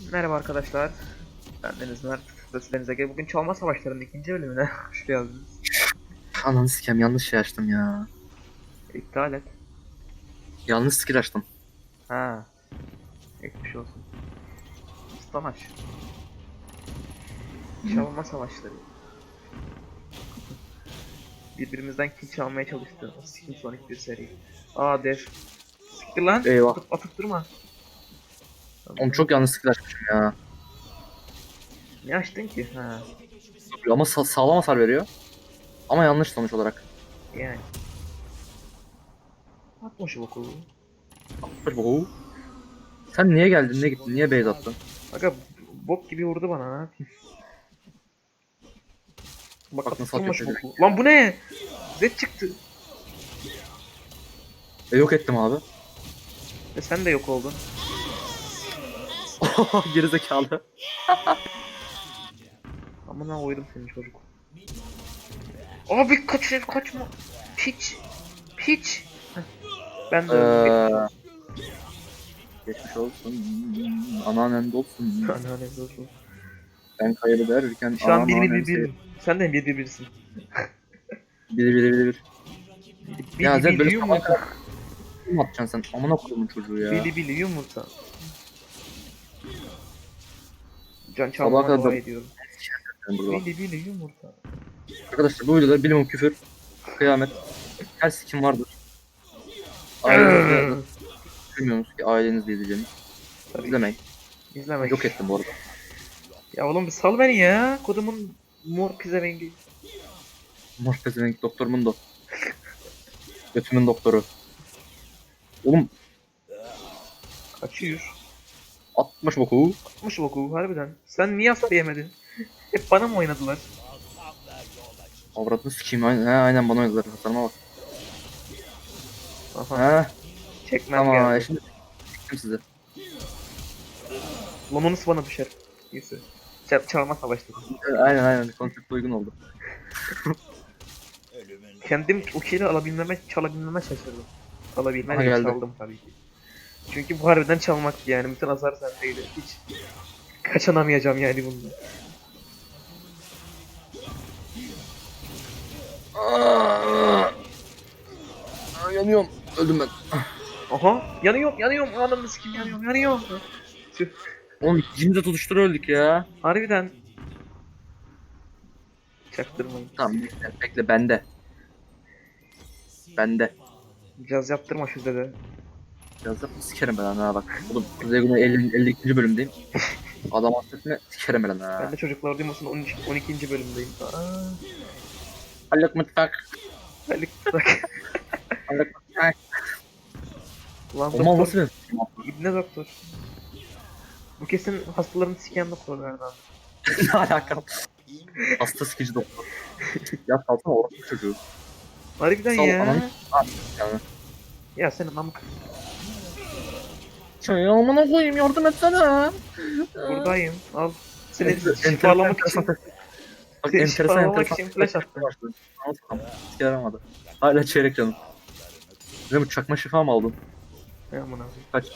Merhaba arkadaşlar. Ben Deniz Mert. Burası Deniz Ege. Bugün Çalma Savaşları'nın ikinci bölümüne hoş geldiniz. Ananı sikem yanlış şey açtım ya. İptal et. Yanlış skill açtım. Ha. Geçmiş olsun. Savaş. Çalma Savaşları. Birbirimizden kill çalmaya çalıştı. Skin Sonic bir seri. Aa dev. Siktir lan. Eyvah. Atıp, atıp durma. Oğlum çok yanlış skill açmışım ya. Ne açtın ki? Ha. Ama sa- sağlam hasar veriyor. Ama yanlış sonuç olarak. Yani. Atma şu boku. Oo. Sen niye geldin, ne gittin, niye base attın? Aga bok gibi vurdu bana ne yapayım. Bak, Bak nasıl atıyor boku. Lan bu ne? Zed çıktı. E, yok ettim abi. Ve sen de yok oldun. Gerizekalı. Amına koydum seni çocuk. Abi kaç kaçma. Piç. Piç. Heh. Ben de Eee... Geçmiş olsun. Anneannen dolsun. Anneannem olsun. Ben kayıp derken Şu an bir bir bir bir. Sen de bir bir birsin. Bir bir bir bir. Bir Ya Zed böyle yumurta. Ne yapacaksın sen? Amına koyduğum çocuğu ya. Bili bili yumurta. Can çalmaya kadar dua ediyorum. Ben burada. Bili bili yumurta. Arkadaşlar bu videoda bilimum küfür, kıyamet, her sikim vardır. Ailenizde bilmiyorsunuz ki ailenizde izleyeceğiniz. Tabii. İzlemeyin. İzleme. Yok ettim bu arada. Ya oğlum bir sal beni ya. Kodumun mor pizevengi. Mor pezevenk doktor Mundo. Götümün doktoru. Oğlum Kaçıyor. 60 boku. Atmış boku harbiden. Sen niye hasar yemedin? Hep bana mı oynadılar? Avradını sikeyim. Aynen, he, aynen bana oynadılar. Hasarıma bak. Aha. He, Çekmem tamam. geldi. Şimdi siktim sizi. Lomonus bana düşer. Neyse. Ç- çalma savaşları. E, Aynen aynen. Konsept uygun oldu. Kendim o kili alabilmeme, çalabilmeme şaşırdım. Alabilmeme çaldım tabii ki. Çünkü bu harbiden çalmaktı yani. Bütün hasar sendeydi. Hiç kaçanamayacağım yani bundan. Aa, yanıyorum. Öldüm ben. Aha! Yanıyorum, yanıyorum. Ananı sikim yanıyorum, yanıyorum. Tüh. Oğlum ikimiz de tutuştur öldük ya. Harbiden. Çaktırmayın. Tamam bekle, bekle bende. Bende. Caz yaptırma şu dede. Da sikerim ben ha bak. Oğlum Zegun'a 50, 52. bölümdeyim. Adam hasretine sikerim ben ha. Ben de çocuklar duymasın 13, 12. bölümdeyim. Aa, Haluk mutfak. Haluk bak. Haluk mutfak. Lan O mal doktor. nasıl bir İbne doktor. Bu kesin hastalarını siken doktorlardan. ne alaka? Hasta sikici doktor. ya salsana orospu çocuğu. Harbiden Sal ya. ananı- Yani. Ya senin amk. Şey amına koyayım yardım etsene. Buradayım. Al. Seni şifalamak için. Bak Seni enteresan şifalamak enteresan. için flash attım. Başladı. Tamam yaramadı. Hala çeyrek canım. Ne bu çakma şifa mı aldın? Ya amına. Kaç.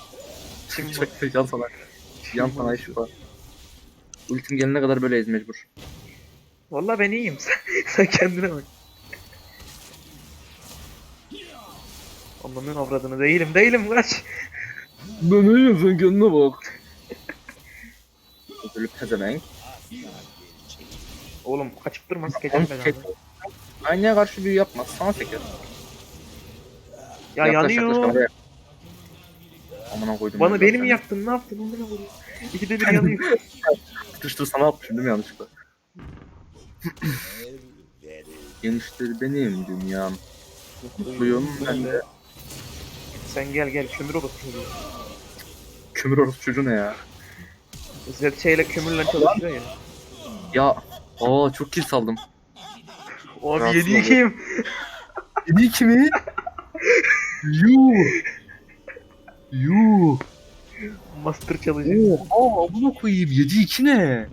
Kim bu? Çak yan sana. Yan sana şifa. Ultim gelene kadar böyleyiz mecbur. Valla ben iyiyim. Sen, sen kendine bak. Anlamıyorum avradını. Değilim değilim kaç. Ben iyiyim sen kendine bak. Ödülü pezevenk. Oğlum kaçıp durma sikeceğim ben abi. Aynaya karşı büyü yapma. Sana çeker. Ya Yaklaş, yanıyor. yaklaş, kameraya. Amına koydum. Bana ben beni mi yaktın? Ne yaptın? Onu ne vuruyor? İkide bir yanıyor. Sıkıştır sana atmışım değil mi yanlışlıkla? Geniştir benim dünyam. Mutluyum ben de. Sen gel gel kömür çocuğu. Kömür orası çocuğu ne ya? Zed şeyle kömürle çalışıyor ya. Ya aa çok kill saldım. Abi Rahatsız yedi kim? 7-2 mi? Yuh. Yuh. Master çalışıyor. Oha buna koyayım 7-2 ne?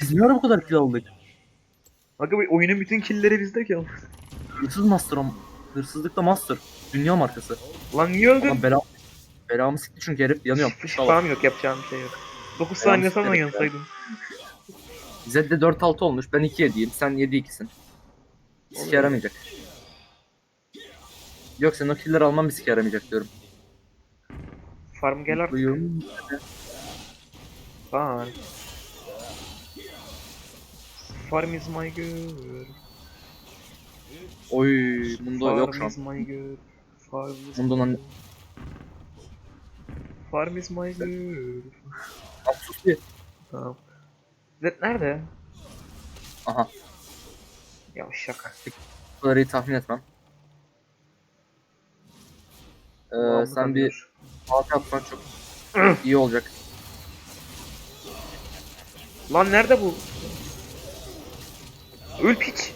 Biz ne ara bu kadar kill aldık? Aga bu oyunun bütün killleri bizde ki. Hırsız master o. Hırsızlıkta master. Dünya markası. Lan niye öldün? Ama bela, belamı sikti çünkü herif yanıyorum. Şifam yok yapacağım bir şey yok. 9 saniye sonra siktir et ya. yansaydım. Zed'de 4-6 olmuş. Ben 2-7'yim. Sen 7-2'sin. Bir sike yaramayacak. Yok sen o kill'leri alman bir sike yaramayacak diyorum. Farm gel artık. Duyuyorum. Farm. Farm is my girl. Oy, Mundo yok şu Farm an. is my girl. Farm is girl. Farm is my sus bir. Tamam. Zed nerede? Aha. Yavşak. Bu kadar iyi tahmin etmem. Ee, sen bir kadar. altı atman çok iyi olacak. Lan nerede bu? Öl piç.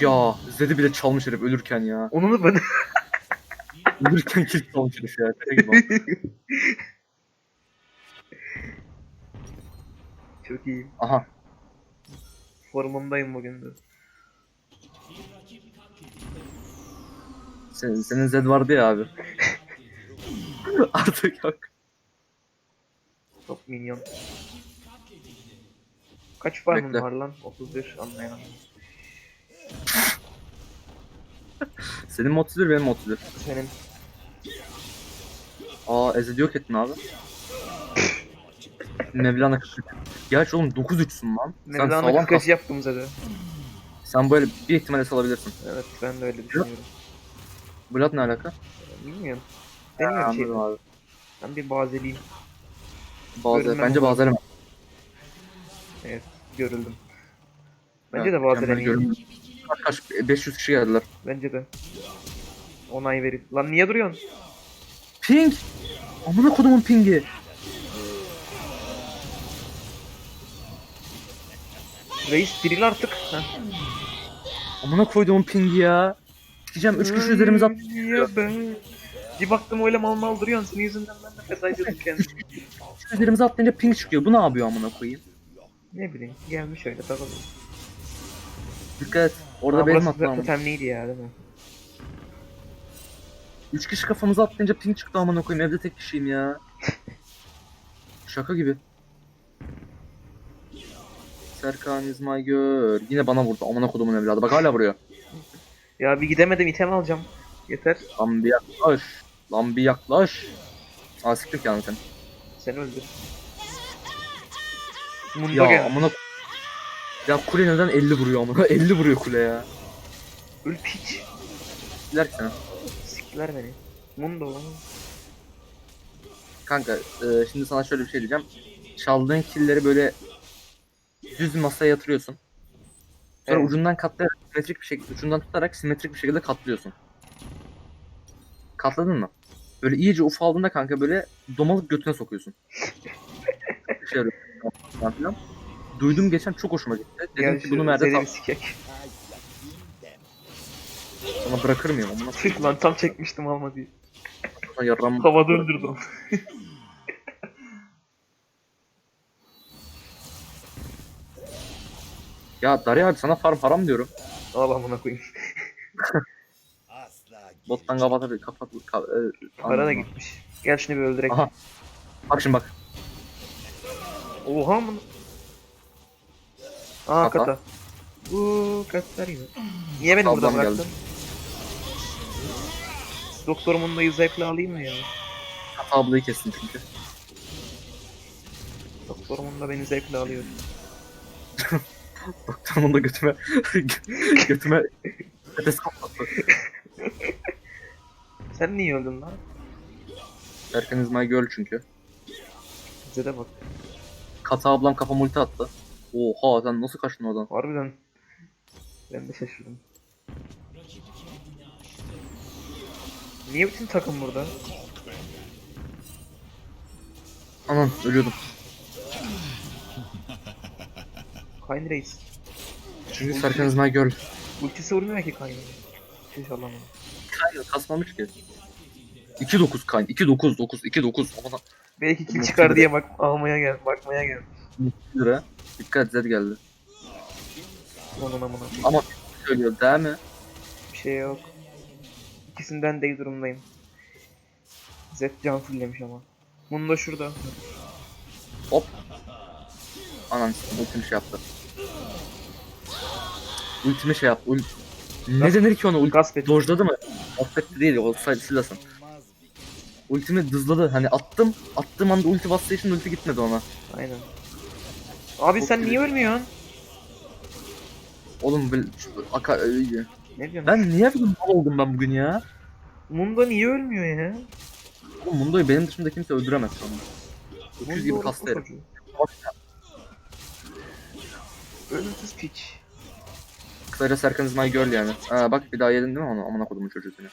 Ya Zed'i bile çalmış herif ölürken ya. Onu da ben... Ölürken çalmış herif ya. Çok iyi. Aha. Formumdayım bugün de. Senin, senin Zed vardı ya abi. Artık yok. Top minyon. Kaç farmın Bekle. var lan? 31 anlayamadım. Senin mod 31 benim mod 31. Senin Aa Ezed'i yok ettin abi. Mevlana 40. Gerçi oğlum 9-3'sün lan. Mevlana sağlam kas. kırkacı yaptım zaten. Sen böyle bir ihtimalle salabilirsin. Evet ben de öyle düşünüyorum. Blood ne alaka? Bilmiyorum. Deniyorum şey. anladım abi. Ben bir bazeliyim. Bazı, Görünmem bence olur. bazıları Evet görüldüm. Bence de görünüm. Kaç kaç 500 kişi geldiler. Bence de. Onay verin. Lan niye duruyorsun? Ping! Amına kodumun pingi. Reis diril artık. Heh. Amına koyduğumun pingi ya. Diyeceğim 3 kişi üzerimize at. Ya. Bir baktım öyle mal mal duruyorsun. Senin yüzünden ben de yazdım kendime. Üç üzerimize atlayınca ping çıkıyor. Bu ne yapıyor amına koyayım? ne bileyim. Gelmiş öyle takılıyor. Dikkat. Orada Aa, benim burası atmam. totemliydi ya değil mi? 3 kişi kafamıza atlayınca ping çıktı amına koyayım. Evde tek kişiyim ya. Şaka gibi. Serkan is my girl. Yine bana vurdu. Amına kodumun evladı. Bak hala vuruyor. Ya bir gidemedim item alacağım. Yeter. Lan bir yaklaş. Lan bir yaklaş. Aa siktir yani sen. Sen öldür. Mundo Ya gel. amına Ya kule neden 50 vuruyor amına? 50 vuruyor kule ya. Öl piç. Diler sana. Siktiler beni. Mundo lan. Kanka e, şimdi sana şöyle bir şey diyeceğim. Çaldığın killleri böyle düz masaya yatırıyorsun. Sonra Evet. ucundan katlayarak simetrik bir şekilde ucundan tutarak simetrik bir şekilde katlıyorsun. Katladın mı? Böyle iyice ufaldığında kanka böyle domalık götüne sokuyorsun. Şey. Duydum geçen çok hoşuma gitti. Dedim Gel ki bunu Zed'i tam. Sana bırakır mıyım? Amına Tüh lan tam çekmiştim alma diye. sonra yarram. Havada öldürdüm. Ya Darya abi sana farm haram diyorum. Al amına koyayım. Bottan. Kapat. Ka e, Para da anladım. gitmiş. Gel şunu bir öldürek. Aha. Bak şimdi bak. Oha mı? Aa Kata. kata. Uuu katlar gibi. Niye beni burada Ablam bıraktın? geldi. Doktorumun da zevkle alayım mı ya? Kafa ablayı kestim çünkü. Doktorumun da beni zevkle alıyor. Doktorumun da götüme götüme nefes kapattı. Sen niye öldün lan? Erkan is my girl çünkü. Zed'e bak. Kata ablam kafa multi attı. Oha sen nasıl kaçtın oradan? Harbiden. Ben de şaşırdım. Niye bütün takım burada? Anan ölüyordum. Kayn Reis. Çünkü Serkan my girl. Ultisi vurmuyor ki Kayn'ın. İnşallah mı? Kayn kasmamış ki. 2-9 Kayn. 2-9 9 2-9. Aman Belki kill çıkar diye bak almaya gel, bakmaya gel. 2 lira. Dikkat Zed geldi. Aman aman aman. Ama söylüyor değil mi? Bir şey yok. İkisinden de iyi durumdayım. Zed can fulllemiş ama. Mundo şurada. Hop. Anam ultimi şey yaptı. Ultimi şey yaptı. Ult... Ne denir ki ona? Ulti Gasp dojladı mı? Affetti değil. O silasın. Ultimi dızladı. Hani attım. Attığım anda ulti bastığı için ulti gitmedi ona. Aynen. Abi Çok sen iyi. niye ölmüyorsun? Oğlum böyle aka... Ne diyorsun? Ben niye bir mal oldum ben bugün ya? Mundo niye ölmüyor ya? Oğlum Mundo'yu benim dışında kimse öldüremez şu anda. Öküz gibi kastı herif. Ölümsüz piç. Kısaca Serkan is my girl yani. Aa bak bir daha yedin değil mi onu? Amına kodumun çocuğu seni.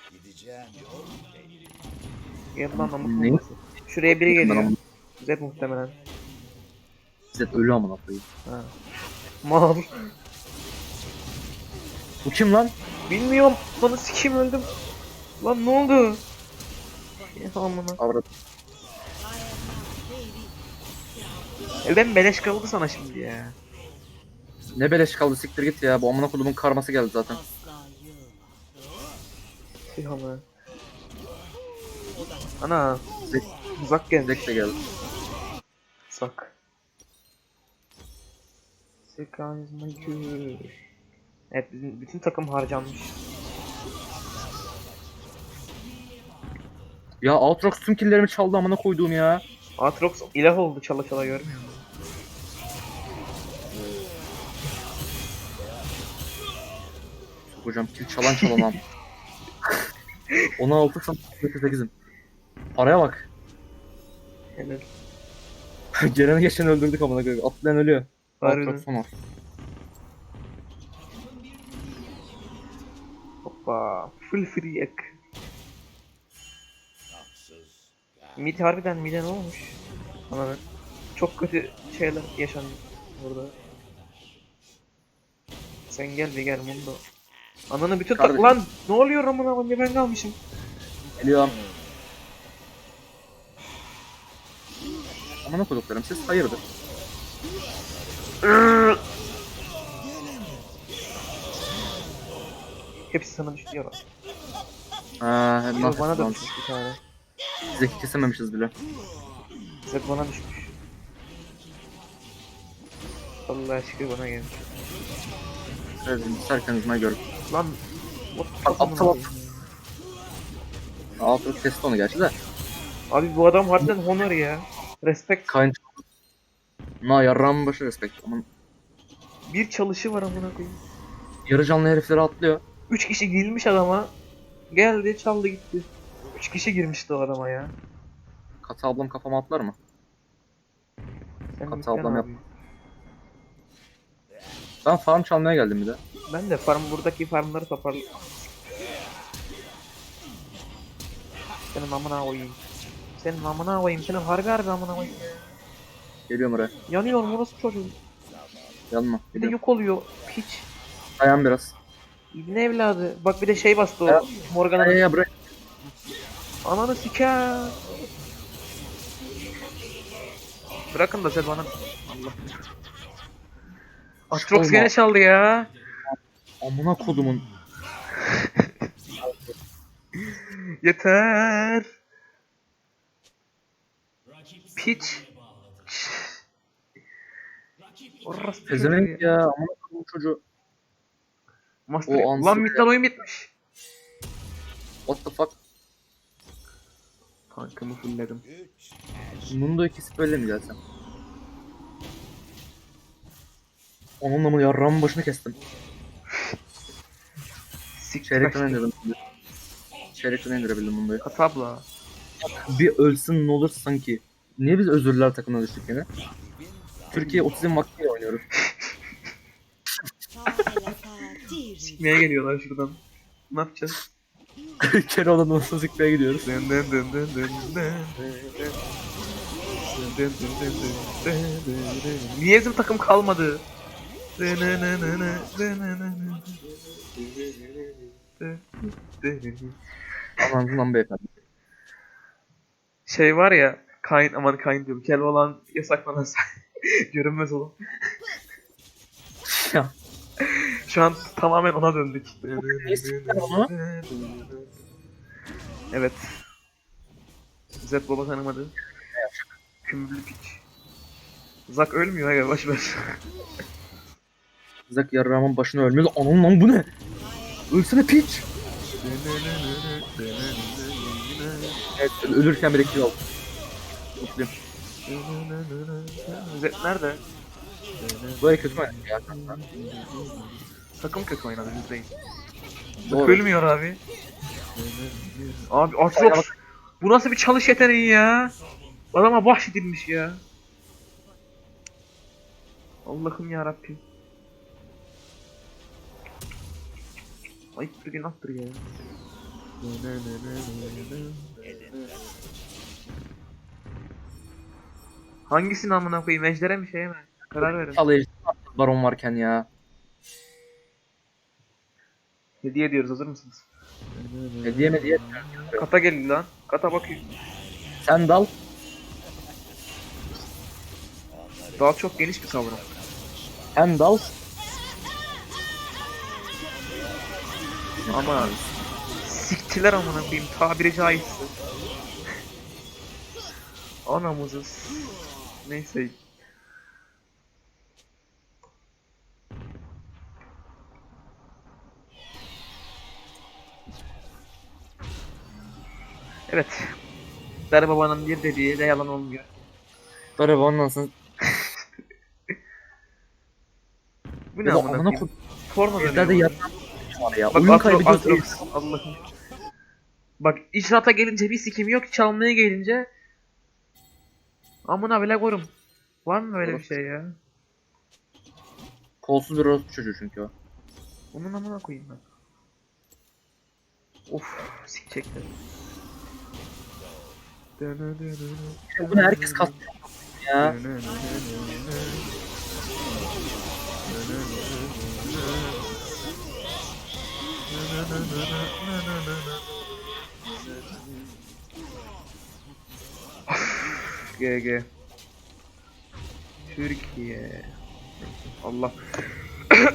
Gel lan amık Ne? Şuraya biri Ben geliyor. amına Zed muhtemelen. Zed ölü amına koyayım. Ha. Mal. Bu kim lan? Bilmiyorum. Bana sikim öldüm. Lan ne oldu? Ya amına. Avrat. Elden beleş kaldı sana şimdi ya. Ne beleş kaldı siktir git ya. Bu amına kodumun karması geldi zaten. Tüh ama. Ana. Zed, Uzak geldi. Zed de geldi. Sak. Sekans mankür. Evet bizim bütün takım harcanmış. Ya Aatrox tüm killerimi çaldı amına koyduğum ya. Aatrox ilah oldu çala çala görmüyor musun? Hocam kill çalan çalan am. 16 sam 8'im. Araya bak. Evet. Geleni geçeni öldürdük amına koyayım. Atlayan ölüyor. Harbiden. Aatrox son Hoppa. Full free ek. Mid harbiden mid'e ne olmuş? Ben. Çok kötü şeyler yaşandı burada. Sen gel bir gel Mundo. Ananı bütün tak lan ne oluyor amına koyayım ben kalmışım. Geliyorum. Amına koyduklarım siz hayırdır? Hepsi sana düştü ya bak. Hem Yo, bana da düşmüş bir tane. Zeki kesememişiz bile. Zed bana düşmüş. Allah şükür bana gelmiş. Evet, Serkan izmaya gör. Lan what Aptal aptal. Aatrox kesti onu gerçi de. Abi bu adam harbiden honor ya. Respect. Kayn Na yarram başı respekt. Aman Bir çalışı var amına koyayım. yarı canlı herifleri atlıyor. Üç kişi girmiş adama. Geldi çaldı gitti. Üç kişi girmişti o adama ya. Katı ablam kafama atlar mı? Sen Katı ablam yap. Ben farm çalmaya geldim bir de. Ben de farm buradaki farmları toparlayayım. Senin amına koyayım. Senin amına koyayım. Senin harbi harbi amına koyayım ya. Geliyorum oraya. Yanıyor orası çocuğu. Yanma. Bir de Geliyorum. yok oluyor. Piç. Dayan biraz. İbne evladı. Bak bir de şey bastı o. Ya. Morgan'ın Ya ya bırak. Ananı siker. Bırakın da sen bana. Allah. Olma. gene çaldı ya. Amına kodumun. Yeter. Piç. Orası ya. Amına kodumun çocuğu. Master. O ansız Lan ya. midden oyun bitmiş. What the fuck? Tankımı fullledim. Mundo'yu kesip öyle mi gelsem? Onunla mı yarramın başını kestim. Çeyrekten indirdim. Çeyrekten indirebildim Mundo'yu. Katabla. Bir ölsün ne olur sanki. Niye biz özürler takımına düştük yine? Türkiye otizm vaktiyle oynuyoruz. Neye geliyorlar şuradan? Ne yapacağız? Keroğlan'ın nasıl sikmeye gidiyoruz. Dın dın dın dın dın dın dın. Dın dın dın dın dın dın dın dın. Niye bizim takım kalmadı? Dın dın dın dın dın dın dın dın. Dın dın dın. Aman lan beyefendi. Şey var ya Kain aman Kain diyorum. Kel olan yasaklanan görünmez olun. Ya. Şu an tamamen ona döndük. Evet. Zed baba tanımadı. Kümbülü piç. Zak ölmüyor ya boş ver. Zak yarrağımın başına ölmüyor. Anam lan bu ne? Ölsene piç. Evet ölürken bir aldım. Mutluyum. Zed nerede? Böyle kötü oynadı ya kanka? Takım kötü oynadı biz değil. Doğru. ölmüyor abi. Abi Atrox. Bu nasıl bir çalış yeteneği ya? Adama bahşedilmiş ya. Allah'ım ya Rabbim. Ayıp bir günahtır ya. Hangisini amına koyayım? Ejder'e mi şeye mi? Karar verin. Çalayıcı baron varken ya. Hediye ediyoruz hazır mısınız? Hediye mi diye. Kata geldi lan. Kata bakayım. Sen dal. Daha çok geniş bir kavram. Sen dal. Ama siktiler amına koyayım tabiri caizse. Anamızı s- neyse. Evet. Darı babanın bir dediği de yalan olmuyor. Böyle ondan sonra. Bu ne amına koyayım? koy. Porno dönüyor. yatan var ya. Bak Oyun Atro- kaybediyoruz. Atrox, Allah'ım. Bak icraata gelince bir sikim yok, çalmaya gelince amına bile korum. Var mı böyle bir şey ya? Kolsuz bir orospu çocuğu çünkü o. Onun amına koyayım ben. Of, sikecekler. Bunu herkes kastıyor ya. GG. Türkiye. Allah.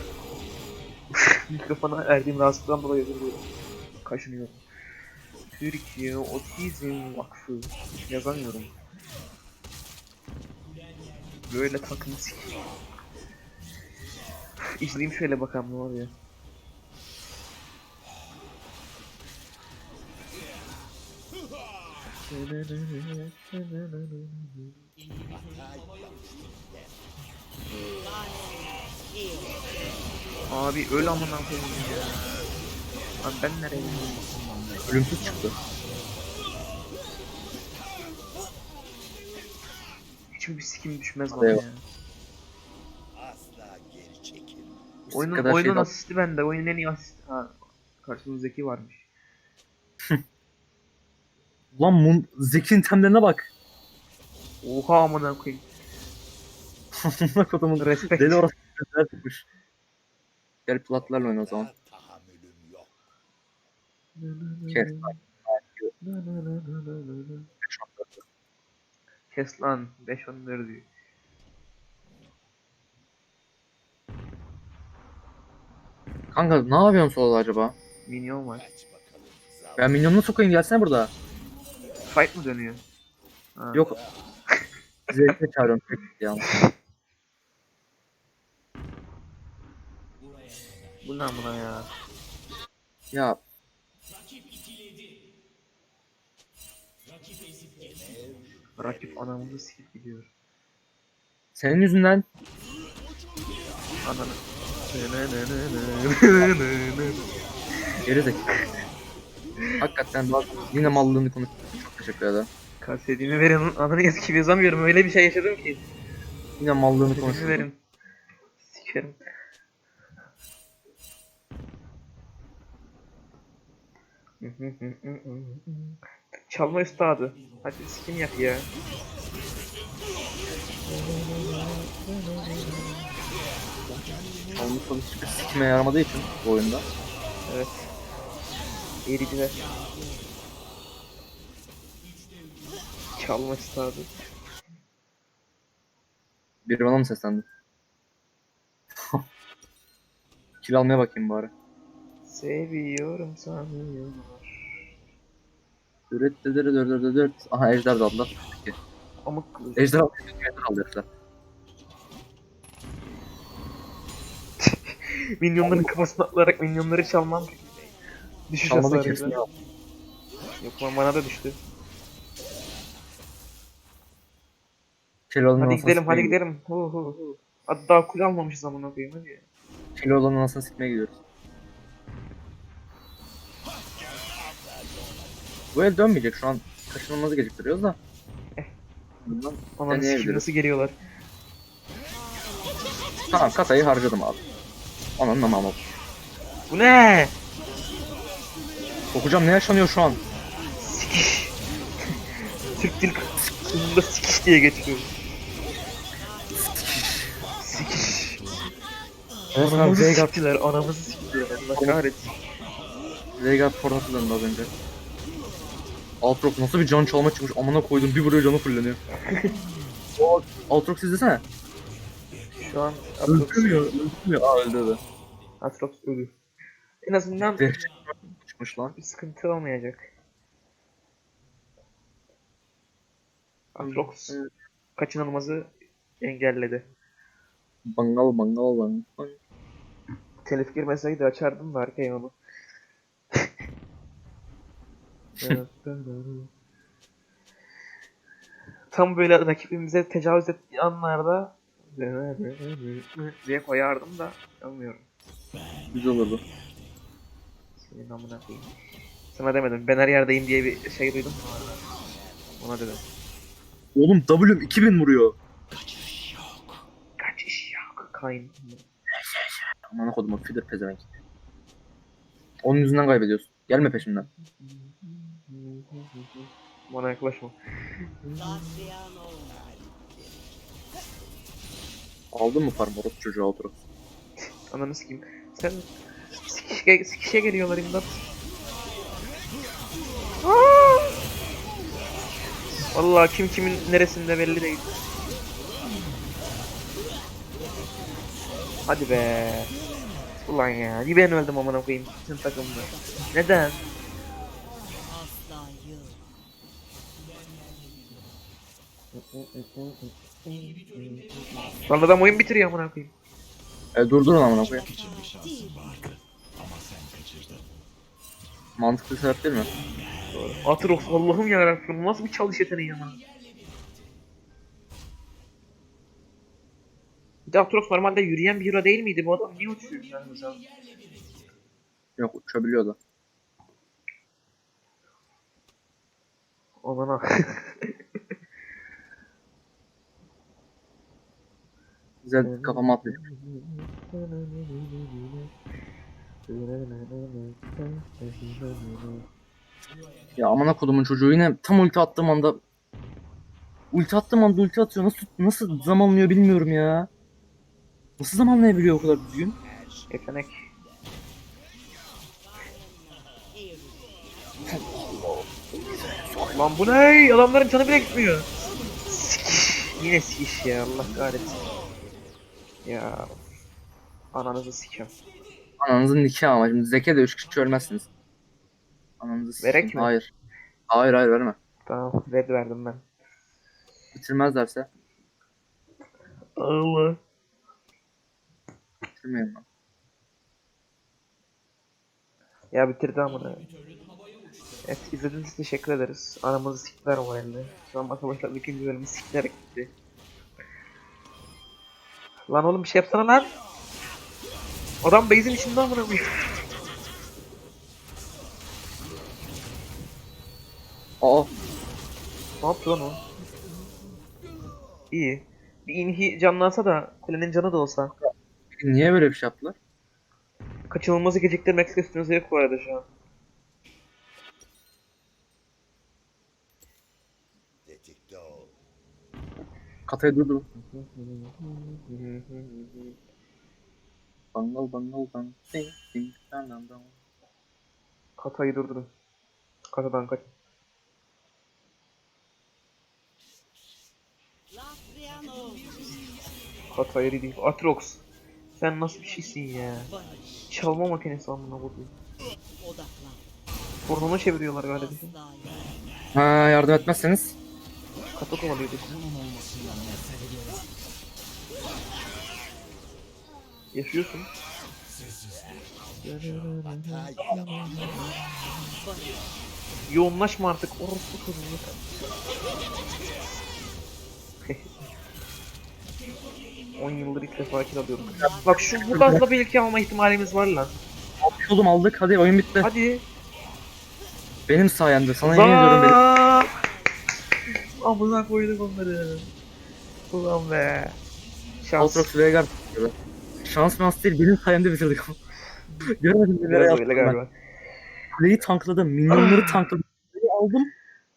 Mikrofona erdiğim rahatsızlıktan dolayı özür diliyorum. Kaşınıyorum. Türkiye Otizm Vakfı. Yazamıyorum. Böyle takım. İzleyeyim şöyle bakalım ne oluyor. Abi öl amına koyayım ya. Abi ben nereye gidiyorum? Ölümsüz çıktı. Hiçbir bir sikim düşmez bana ya. eyvallah. Oyunun, kadar oyunun şey de- asisti bende. Oyunun en iyi asisti. Ha. Karşımızdaki varmış. Lan Mun Zeki'nin temlerine bak. Oha amına koyayım. Amına kodumun Respect. deli orası. Gel platlarla oyna o zaman. Kes. Kes lan. 5 onları diyor. Kanka ne yapıyorsun solda acaba? Minyon var. Ben minyonunu sokayım gelsene burada. Fight mı dönüyor? Ha. Yok. Zevkle çağırıyorum tek ya. Bu ne amına ya? Ya Rakip anamızı sikip gidiyor. senin yüzünden Ananı. geri zekalı. Hakikaten bak yine mallığını konuş. Çok teşekkür ederim. Kasetiğimi verin. Ananı eski yazamıyorum. Öyle bir şey yaşadım ki. Yine mallığını konuşuyorsun. verin. Sikerim. Çalma üstadı. Hadi sikim yap ya. Çalmış olup hiçbir sikime yaramadığı için bu oyunda. Evet. Ericiler. Çalma üstadı. Biri bana mı seslendi? Kill almaya bakayım bari. Seviyorum sanıyorlar. Dört dört dört dört dört. Aha ejder daldı. Ama ejder aldı. Ejder. Minyonların kafasını atlayarak minyonları çalmam. Düşüş Çalmadı kesin. Yok lan bana da düştü. Kilo olan hadi gidelim hadi gidelim. Hu hu hu. Hadi daha kul almamışız amına koyayım hadi. Kilo olan anasını sikmeye gidiyoruz. Bu el dönmeyecek şu an kaşınılmazı geciktiriyoruz da. Eh. Bundan Ananı Deneyebiliriz. nasıl geliyorlar. Tamam katayı harcadım abi. Ananın ama ama. Bu ne? Okuyacağım ne yaşanıyor şu an? Sikiş. Türk dil kısmında sikiş diye geçiyor. Sikiş. Resmen Anamızı Veigar, siktiler, anamızı siktiler. Allah kahretsin. Veigar döndü az önce. Aatrox nasıl bir can çalma çıkmış amına koydum bir vuruyor canı fulleniyor. O Aatrox izlesene. Şu an Atrox, Öldürmüyor, öldürmüyor. Aa öldü de. Atrox ölü. En azından Dehşet çıkmış lan. bir sıkıntı olmayacak. Atrox Evet. kaçınılmazı engelledi. Bangal bangal bangal. Telif girmeseydi açardım da arkaya onu. Tam böyle rakibimize tecavüz ettiği anlarda diye koyardım da bilmiyorum. Güzel olurdu. Senin amına koyayım. Sana demedim. Ben her yerdeyim diye bir şey duydum. Ona dedim. Oğlum W'm 2000 vuruyor. Kaçış yok. Kayn. Amına kodum o feeder pezevenk. Onun yüzünden kaybediyorsun. Gelme peşimden. Bana yaklaşma. Aldın mı farm orospu çocuğu Aatrox? Ananı sikeyim. Sen sikişe, sikişe geliyorlar imdat. Aa! Vallahi kim kimin neresinde belli değil. Hadi be. Ulan ya. Bir ben öldüm amına koyayım bütün takımda. Neden? Lan adam oyun bitiriyor amına koyayım. E durdurun amına koyayım. Mantıklı sebep değil mi? Atrox Allah'ım yarabbim nasıl bir çalış yeteneği ama. Bir de Atrox normalde yürüyen bir hero değil miydi? Bu adam niye uçuyor yani? Yok uçabiliyor da. Aman ha. Güzel kafama atlıyor. Ya amına kodumun çocuğu yine tam ulti attığım anda ulti attığım anda ulti atıyor. Nasıl nasıl zamanlıyor bilmiyorum ya. Nasıl zamanlayabiliyor o kadar düzgün? Yetenek. Lan bu ne? Adamların canı bile gitmiyor. Sikiş. Yine sikiş ya Allah kahretsin. Ya. Ananızı sikiyorum. Ananızın nikahı ama şimdi Zeke de 3 kişi ölmezsiniz. Ananızı. Verek mi? Hayır. Hayır hayır verme. Tamam red verdim ben. Bitirmezlerse Allah. bitirmeyin lan. Ya bitirdi amına. Evet izlediğiniz için teşekkür ederiz. Anamızı siktiler o elde. Şu an arkadaşlar ikinci bölümü siktilerek gitti. Lan oğlum bir şey yapsana lan. Adam base'in içinde amına koyayım. Aa Ne yaptı lan o? İyi. Bir inhi canlansa da kulenin canı da olsa. niye böyle bir şey yaptılar? Kaçınılmazı geciktirmek üstünüze yok bu arada şu an. Katayı durdur. Bangal bangal bang. Ding ding dang dang dang. Katayı durdurun. Katadan kaç. Katayı değil. Atrox. Sen nasıl bir şeysin ya? Çalma makinesi amına koyayım. Burnunu çeviriyorlar galiba. Ha yardım etmezseniz Kata kovalıyorduk. Yaşıyorsun. Yoğunlaşma artık. Orospu çocuğu. On yıldır ilk defa kill alıyorum. Bak şu bu gazla belki alma ihtimalimiz var lan. Oğlum aldık hadi oyun bitti. Hadi. Benim sayemde sana yemin ediyorum benim. Amına koyduk onları. Ulan be. Şans. Outrox Veigar tutuyordu. Şans mans değil benim sayemde bitirdik. Görmedim bir nereye attım ben. Kuleyi tankladım, minyonları tankladım. Kuleyi aldım,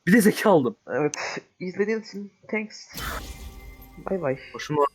bir de zeki aldım. Evet. İzlediğiniz için thanks. Bay bay. Hoşuma